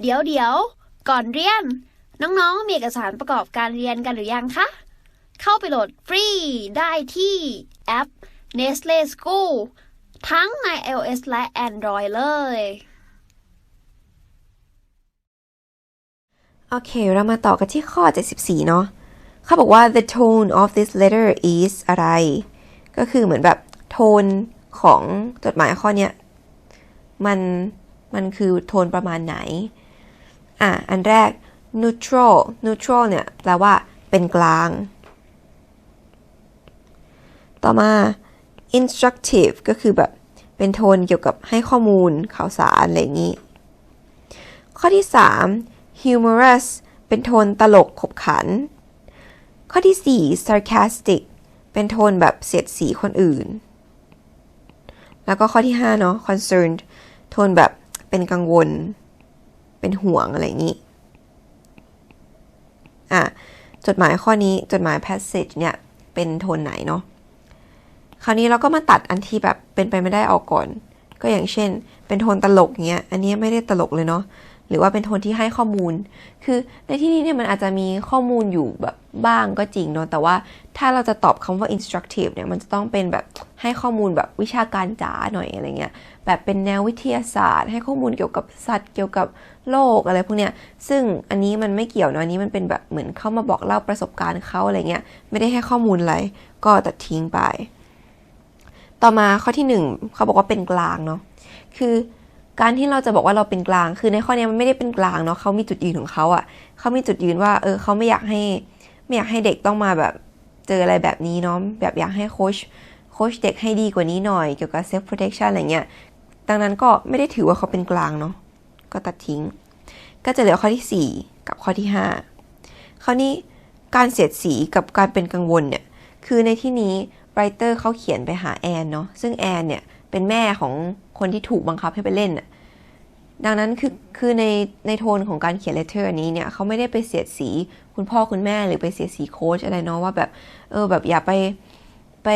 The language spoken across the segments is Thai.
เดี๋ยวเดี๋ยวก่อนเรียน น้องๆ มีเอกสารประกอบการเรียนกันหรือยังคะ เข้าไปโหลดฟรีได้ที่แอป Nestle School ทั้งใน iOS และ Android เลย โอเค เรามาต่อกันที่ข้อ 74 เนาะเขาบอกว่า the tone of this letter is อะไร ก็คือเหมือนแบบโทนของจดหมายข้อเนี้ยมันมันคือโทนประมาณไหน อะอันแรก neutral neutral เนี่ยแปลว่าเป็นกลาง ต่อมา instructive ก็คือแบบเป็นโทนเกี่ยวกับให้ข้อมูลข่าวสารอะไรอย่างนี้ ข้อที่ 3 humorous เป็นโทนตลกขบขัน ข้อที่ 4 sarcastic เป็นโทนแบบเสียดสีคนอื่น แล้วก็ข้อที่ 5 เนาะ concerned โทนแบบเป็นกังวล เป็นห่วงอะไรอย่างนี้อะจดหมายข้อนี้จดหมาย passage เนี่ยเป็นโทนไหนเนาะคราวนี้เราก็มาตัดอันที่แบบเป็นไปไม่ได้ออกก่อน ก็อย่างเช่น เป็นโทนตลกเงี้ยอันนี้ไม่ได้ตลกเลยเนาะหรือว่าเป็นโทนที่ให้ข้อมูล คือในที่นี้เนี่ยมันอาจจะมีข้อมูลอยู่แบบบ้างก็จริงเนาะแต่ว่าถ้าเราจะตอบคำว่า instructive เนี่ยมันจะต้องเป็นแบบ ให้ข้อมูลแบบวิชาการจ๋าหน่อยอะไรเงี้ยแบบเป็นแนววิทยาศาสตร์ ให้ข้อมูลเกี่ยวกับสัตว์เกี่ยวกับโลกอะไรพวกเนี้ยซึ่งอันนี้มันไม่เกี่ยวเนาะอันนี้มันเป็นแบบเหมือนเข้ามาบอกเล่าประสบการณ์เขาอะไรเงี้ยไม่ได้ให้ข้อมูลอะไรก็ตัดทิ้งไป ต่อมาข้อที่หนึ่งเขาบอกว่าเป็นกลางเนาะคือการที่เราจะบอกว่าเราเป็นกลาง คือในข้อนี้มันไม่ได้เป็นกลางเนาะเขามีจุดยืนของเขาอะ่ะเขามีจุดยืนว่า เออเขาไม่อยากให้ ไม่อยากให้เด็กต้องมาแบบเจออะไรแบบนี้เนาะแบบอยากให้โค้ช โค้ชเด็กให้ดีกว่านี้หน่อยเกี่ยวกับ self protection อะไรเงี้ย ดังนั้นก็ไม่ได้ถือว่าเขาเป็นกลางเนาะ ก็ตัดทิ้ง ก็จะเหลือข้อที่ 4 กับข้อที่ 5 คราวนี้การเสียดสีกับการเป็นกังวลเนี่ย คือในที่นี้ไรเตอร์เขาเขียนไปหาแอนเนาะ ซึ่งแอนเนี่ยเป็นแม่ของคนที่ถูกบังคับให้ไปเล่นน่ะดังนั้นคือคือในในโทนของการเขียนเลเทอร์นี้เนี่ยเขาไม่ได้ไปเสียดสีคุณพ่อคุณแม่หรือไปเสียดสีโค้ชอะไรเนาะว่าแบบเออแบบอย่าไป ไป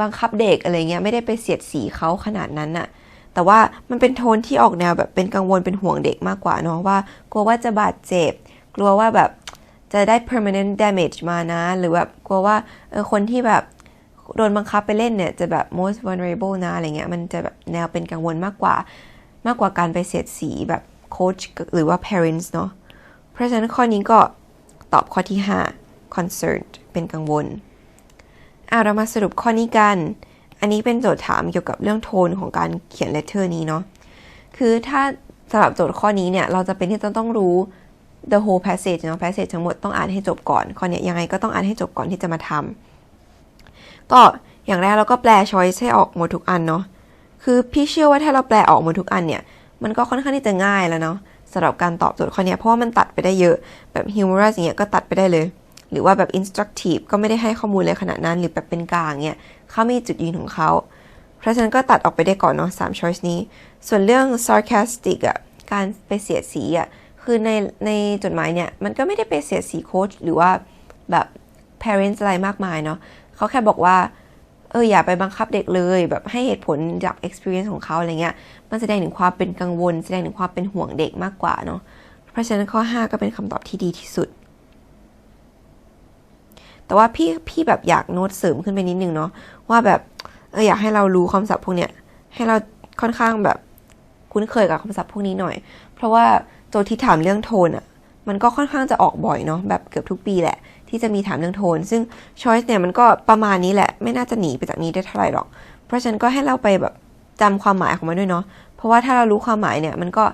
บังคับเด็กอะไรเงี้ยไม่ได้ไปเสียดสีเขาขนาดนั้นน่ะแต่ว่ามันเป็นโทนที่ออกแนวแบบเป็นกังวลเป็นห่วงเด็กมากกว่าเนาะว่ากลัวว่าจะบาดเจ็บ กลัวว่าแบบจะได้ permanent damage มานะ หรือแบบกลัวว่าเออคนที่แบบโดนบังคับไปเล่นเนี่ยจะแบบ most vulnerable นะอะไรเงี้ยมันจะแบบแนวเป็นกังวลมากกว่ามากกว่าการไปเสียดสีแบบโค้ชหรือว่า parents เนาะเพราะฉะนั้นข้อนี้ก็ตอบข้อที่ 5 concerned เป็นกังวล อะเรามาสรุปข้อนี้กัน อันนี้เป็นโจทย์ถามเกี่ยวกับเรื่องโทนของการเขียน letter นี้เนาะ คือถ้าสำหรับโจทย์ข้อนี้เนี่ย เราจะเป็นที่จะต้องรู้ the whole passage เนาะ passage ทั้งหมดต้องอ่านให้จบก่อน ข้อนี้ยังไงก็ต้องอ่านให้จบก่อนที่จะมาทำ ก็อย่างแรกเราก็แปล choice ให้ออกหมดทุกอันเนาะ คือพี่เชื่อว่าถ้าเราแปลออกหมดทุกอันเนี่ย มันก็ค่อนข้างที่จะง่ายแล้วเนาะสำหรับการตอบโจทย์ข้อนี้เพราะว่ามันตัดไปได้เยอะแบบ humorous อย่างเงี้ยก็ตัดไปได้เลย หรือว่าแบบ instructive ก็ไม่ได้ให้ข้อมูลเลยขนาดนั้น หรือแบบเป็นกลางเนี่ยเขามีจุดยืนของเขาเพราะฉะนั้นก็ตัดออกไปได้ก่อนเนาะสาม choice นี้ ส่วนเรื่อง sarcastic อะการไปเสียดสีอะคือในในจดหมายเนี่ยมันก็ไม่ได้ไปเสียดสีโค้ชหรือว่าแบบ parents อะไรมากมายเนาะเขาแค่บอกว่าเอออย่าไปบังคับเด็กเลยแบบให้เหตุผลจาก experience ของเขาอะไรเงี้ยมันแสดงถึงความเป็นกังวล แสดงถึงความเป็นห่วงเด็กมากกว่าเนาะเพราะฉะนั้นข้อ 5 ก็เป็นคำตอบที่ดีที่สุด แต่ว่าพี่พี่แบบอยากโน้ตเสริมขึ้นไปนิดนึงเนาะว่าแบบเอออยากให้เรารู้คำศัพท์พวกเนี้ยให้เราค่อนข้างแบบคุ้นเคยกับคำศัพท์พวกนี้หน่อย เพราะว่าโจทย์ที่ถามเรื่องโทนอะ่ะมันก็ค่อนข้างจะออกบ่อยเนาะแบบเกือบทุกปีแหละ ที่จะมีถามเรื่องโทน ซึ่ง choice เนี่ยมันก็ประมาณนี้แหละ ไม่น่าจะหนีไปจากนี้ได้เท่าไหร่หรอก เพราะฉะนั้นก็ให้เราไปแบบจำความหมายของมันด้วยเนาะเพราะว่าถ้าเรารู้ความหมายเนี่ยมันก็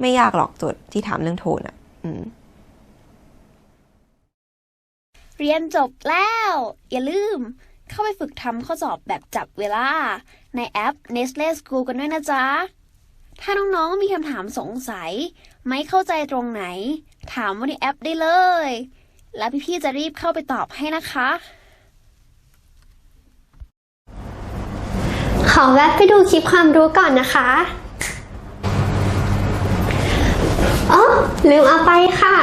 ไม่ยากหรอกโจทย์ที่ถามเรื่องโทนอะ่ะ อืม เรียนจบแล้ว อย่าลืม เข้าไปฝึกทำข้อสอบแบบจับเวลา ในแอป Nestle School กันด้วยนะจ๊ะ ถ้าน้องๆมีคำถามสงสัย ไม่เข้าใจตรงไหน ถามว่าในแอปได้เลย แล้วพี่ๆจะรีบเข้าไปตอบให้นะคะ ขอแวะไปดูคลิปความรู้ก่อนนะคะอ๋อลืมเอาไปค่ะ